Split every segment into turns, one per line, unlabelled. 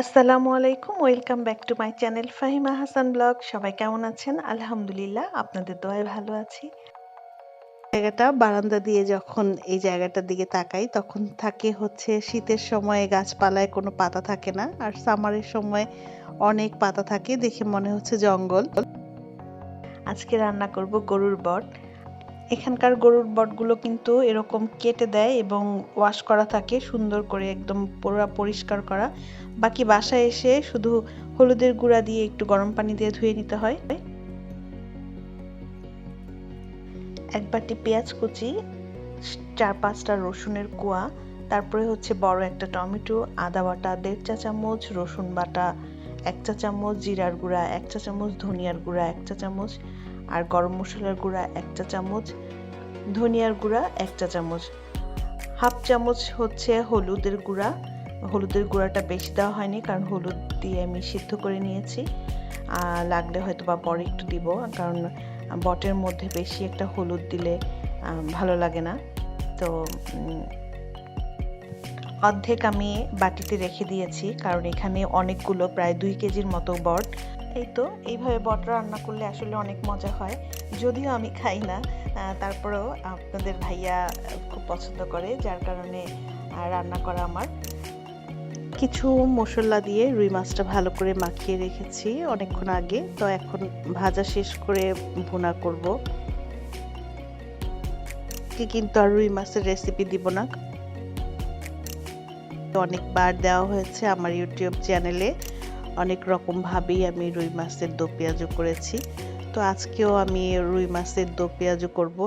আসসালামু আলাইকুম, welcome back to my channel Fahima Hasan vlog. সবাই কেমন আছেন? আলহামদুলিল্লাহ, আপনাদের দোয়ায় ভালো আছি। জায়গাটা বারান্দা দিয়ে যখন এই জায়গাটার দিকে তাকাই, তখন থাকে হচ্ছে শীতের সময় গাছপালায় কোনো পাতা থাকে না, আর সামারের সময় অনেক পাতা থাকে, দেখে মনে হচ্ছে জঙ্গল। আজকে রান্না করব গরুর বট। এখানকার গরুর বটগুলো কিন্তু এরকম কেটে দেয় এবং ওয়াশ করা থাকে, সুন্দর করে একদম পুরো পরিষ্কার করা। বাকি বাসায় এসে শুধু হলুদের গুঁড়া দিয়ে একটু গরম পানি দিয়ে ধুয়ে নিতে হয়। এক বাটি পেঁয়াজ কুচি, চার পাঁচটা রসুনের কোয়া, তারপরে হচ্ছে বড় একটা টমেটো, আদা বাটা, দেড় চা চামচ রসুন বাটা, এক চা চামচ জিরার গুঁড়া, এক চা চামচ ধনিয়ার গুঁড়া, এক চা চামচ আর গরম মশলার গুঁড়া এক চা চামচ, ধনিয়ার গুঁড়া এক চা চামচ। হাফ চামচ হচ্ছে হলুদের গুঁড়া। হলুদের গুঁড়াটা বেশি দেওয়া হয়নি কারণ হলুদ দিয়ে আমি সিদ্ধ করে নিয়েছি। লাগলে হয়তো বা পরে একটু দিব, কারণ বটের মধ্যে বেশি একটা হলুদ দিলে ভালো লাগে না। তো অর্ধেক আমি বাটিতে রেখে দিয়েছি, কারণ এখানে অনেকগুলো, প্রায় দুই কেজির মতো বট। এই তো, এইভাবে বট রান্না করলে আসলে অনেক মজা হয়। যদিও আমি খাই না তারপরেও আপনাদের ভাইয়া খুব পছন্দ করে, যার কারণে রান্না করা আমার। কিছু মশলা দিয়ে রুই মাছটা ভালো করে মাখিয়ে রেখেছি অনেকক্ষণ আগে, তো এখন ভাজা শেষ করে ভুনা করব। কি কিন্তু আর রুই মাছের রেসিপি দিব না। অনেকবার দেওয়া হয়েছে আমার ইউটিউব চ্যানেলে অনেক রকমভাবেই আমি রুই মাছের দো পেঁয়াজু করেছি। তো আজকেও আমি রুই মাছের দো পেঁয়াজু করব।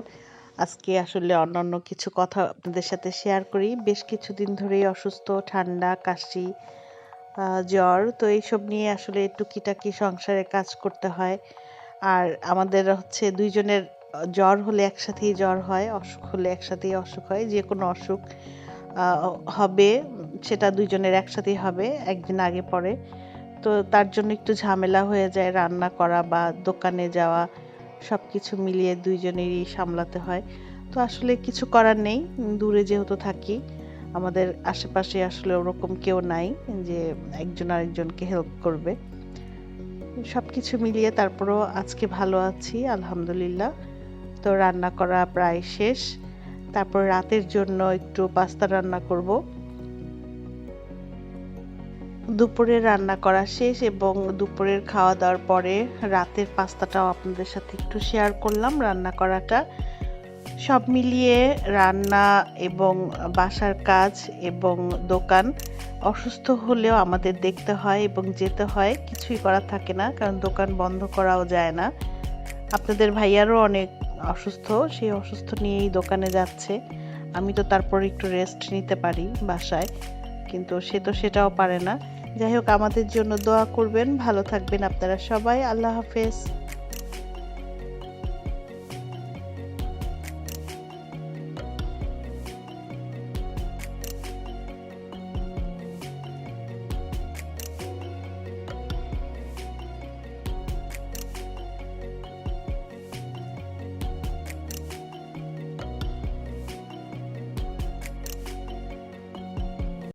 আজকে আসলে অন্যান্য কিছু কথা আপনাদের সাথে শেয়ার করি। বেশ কিছুদিন ধরেই অসুস্থ, ঠান্ডা, কাশি জ্বর, তো এইসব নিয়ে আসলে টুকিটাকি সংসারে কাজ করতে হয়। আর আমাদের হচ্ছে দুইজনের জ্বর হলে একসাথেই জ্বর হয়, অসুখ হলে একসাথেই অসুখ হয়, যে কোনো অসুখ হবে, সেটা দুইজনের একসাথেই হবে, একদিন আগে পরে। তো তার জন্য একটু ঝামেলা হয়ে যায় রান্না করা বা দোকানে যাওয়া সব কিছু মিলিয়ে দুইজনেরই সামলাতে হয়। তো আসলে কিছু করার নেই, দূরে যেহেতু থাকি, আমাদের আশেপাশে আসলে ওরকম কেউ নাই যে একজন আরেকজনকে হেল্প করবে। সব কিছু মিলিয়ে তারপরও আজকে ভালো আছি, আলহামদুলিল্লাহ। তো রান্না করা প্রায় শেষ। তারপর রাতের জন্য একটু পাস্তা রান্না করব। দুপুরে রান্না করা শেষ এবং দুপুরের খাওয়া দাওয়ার পরে রাতের পাস্তাটাও আপনাদের সাথে একটু শেয়ার করলাম, রান্না করাটা। সব মিলিয়ে রান্না এবং বাসার কাজ এবং দোকান অসুস্থ হলেও আমাদের দেখতে হয় এবং যেতে হয়, কিছুই করার থাকে না কারণ দোকান বন্ধ করাও যায় না। আপনাদের ভাইয়ারও অনেক অসুস্থ সেই অসুস্থ নিয়েই দোকানে যাচ্ছে। আমি তো তারপর একটু রেস্ট নিতে পারি বাসায়। কিন্তু সে তো সেটাও পারে না। যাই হোক, আমাদের জন্য দোয়া করবেন, ভালো থাকবেন আপনারা সবাই। আল্লাহ হাফেজ।